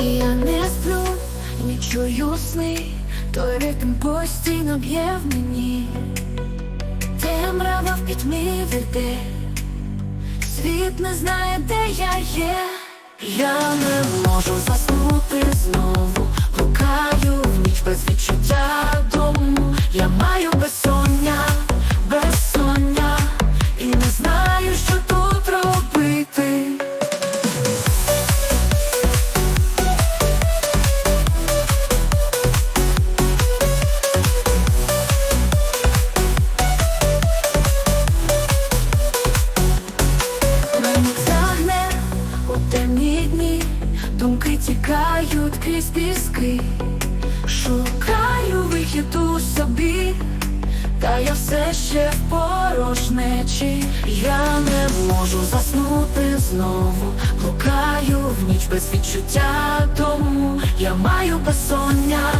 І я не сплю, не чую сни, той ритм постійно б'є в мені. темрава в пітьмі веде, світ не знає, де я є. Я не можу заснути тікають крізь піски, шукаю вихід у собі, та я все ще в порожнечі, я не можу заснути знову, блукаю в ніч без відчуття тому, я маю безсоння,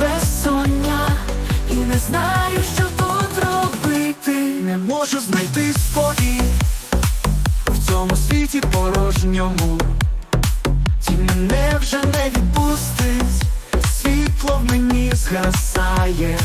безсоння, і не знаю, що тут робити, Не можу знайти спокій в цьому світі порожньому. Тінь мене вже не відпустить, світло в мені згасає.